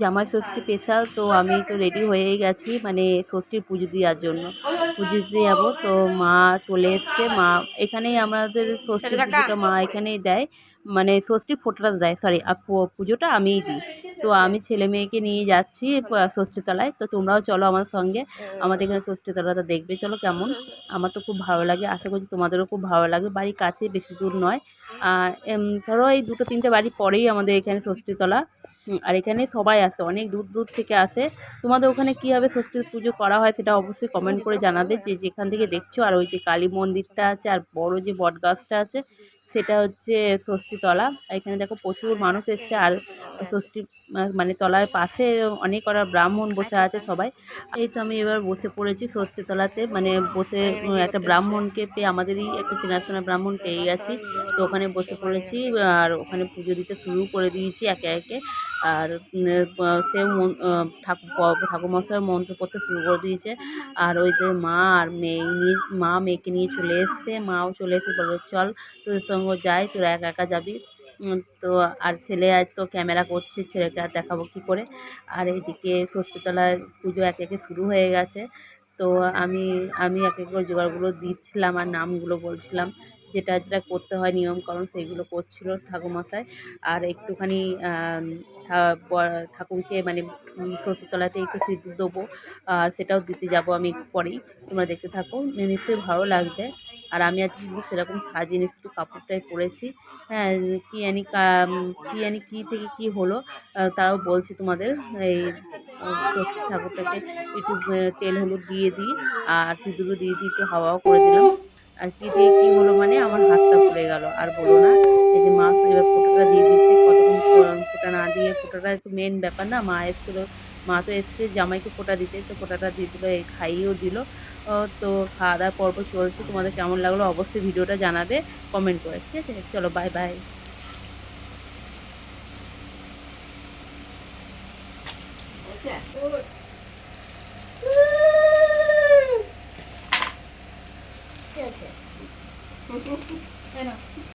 জামাই ষষ্ঠী স্পেশাল তো আমি তো রেডি হয়েই গেছি মানে ষষ্ঠীর পুজো দেওয়ার জন্য। পুজো দিতে যাব তো মা চলে এসছে। মা এখানেই আমাদের ষষ্ঠী পুজোটা মা এখানেই দেয়। মানে ষষ্ঠীর ফোঁটাটা দেয় সরি আর পুজোটা আমিই দিই। তো আমি ছেলে মেয়েকে নিয়ে যাচ্ছি ষষ্ঠীতলায়। তো তোমরাও চলো আমার সঙ্গে। আমাদের এখানে ষষ্ঠীতলাটা দেখবে। চলো কেমন? আমার তো খুব ভালো লাগে। আশা করছি তোমাদেরও খুব ভালো লাগে। বাড়ি কাছে বেশি দূর নয়। ধরো এই দুটো তিনটে বাড়ি পরেই আমাদের এখানে ষষ্ঠীতলা। আর এখানে সবাই আসে, অনেক দূর দূর থেকে আসে। তোমাদের ওখানে কীভাবে ষষ্ঠী পুজো করা হয় সেটা অবশ্যই কমেন্ট করে জানাবে। যে যেখান থেকে দেখছ, আর ওই যে কালী মন্দিরটা আছে, আর বড় যে বট গাছটা আছে, সেটা হচ্ছে ষষ্ঠীতলা এখানে দেখো প্রচুর মানুষ এসছে, আর ষষ্ঠী মানে তলার পাশে অনেক করা ব্রাহ্মণ বসে আছে সবাই। এই তো আমি এবার বসে পড়েছি ষষ্ঠীতলাতে মানে বসে একটা ব্রাহ্মণকে পেয়ে, আমাদেরই একটা চেনাশোনা ব্রাহ্মণ পেয়ে গেছি। তো ওখানে বসে পড়েছি, আর ওখানে পুজো দিতে শুরু করে দিয়েছি একে একে। আর সে ঠাকুর ঠাকুরমশাই মন্ত্র পড়তে শুরু করে দিয়েছে। আর ওই যে মা আর মেয়ে নিয়ে, মা মেয়েকে নিয়ে চলে এসছে। মাও চলে এসে বলল চল তোদের সঙ্গে যাই, তোরা একা একা যাবি। তো আর ছেলে আজ তো ক্যামেরা করছে, ছেলেকে আর দেখাবো কী করে। আর এইদিকে ষষ্ঠীতলায় পুজো একে একে শুরু হয়ে গেছে। তো আমি আমি এক এক করে জোগাড়গুলো দিচ্ছিলাম আর নামগুলো বলছিলাম। যেটা যেটা করতে হয়, নিয়মকানুন সেইগুলো করছিল ঠাকুরমশাই। আর একটুখানি ঠাকুরকে মানে ষষ্ঠীতলাতে একটু সিঁদুর দেবো, আর সেটাও দিতে যাব আমি একটু পরেই। তোমরা দেখতে থাকো, নিশ্চয়ই ভালো লাগবে। আর আমি আজকে কিন্তু সেরকম সাজিয়ে একটু কাপড়টাই পরেছি। হ্যাঁ কী জানি কা- জানি কী থেকে কী হলো তাও বলছি তোমাদের। এই ঠাকুরটাকে একটু তেল হলুদ দিয়ে দিই, আর সিঁদুরও দিয়ে দিই, একটু হাওয়াও করে দিলাম। আর কী দিয়ে কী হলো মানে আমার হাতটা পড়ে গেল। আর বলো না, এই যে মাছ এবার ফোঁটাটা দিয়ে দিচ্ছে, কতক্ষণ ফোঁটা না দিয়ে ফোঁটাটা একটু মেন ব্যাপার না, মা এসেছিল, মা তো এসছে, জামাইকে ফোঁটা দিতে, তো ফোঁটাটা দিয়ে দিল এই খাইয়েও দিল। তো খাওয়া দাওয়ার পর্ব চলছে, তোমাদের কেমন লাগল অবশ্যই ভিডিওটা জানাবে কমেন্ট করে, ঠিক আছে? চলো বাই বাই Okay. Bueno.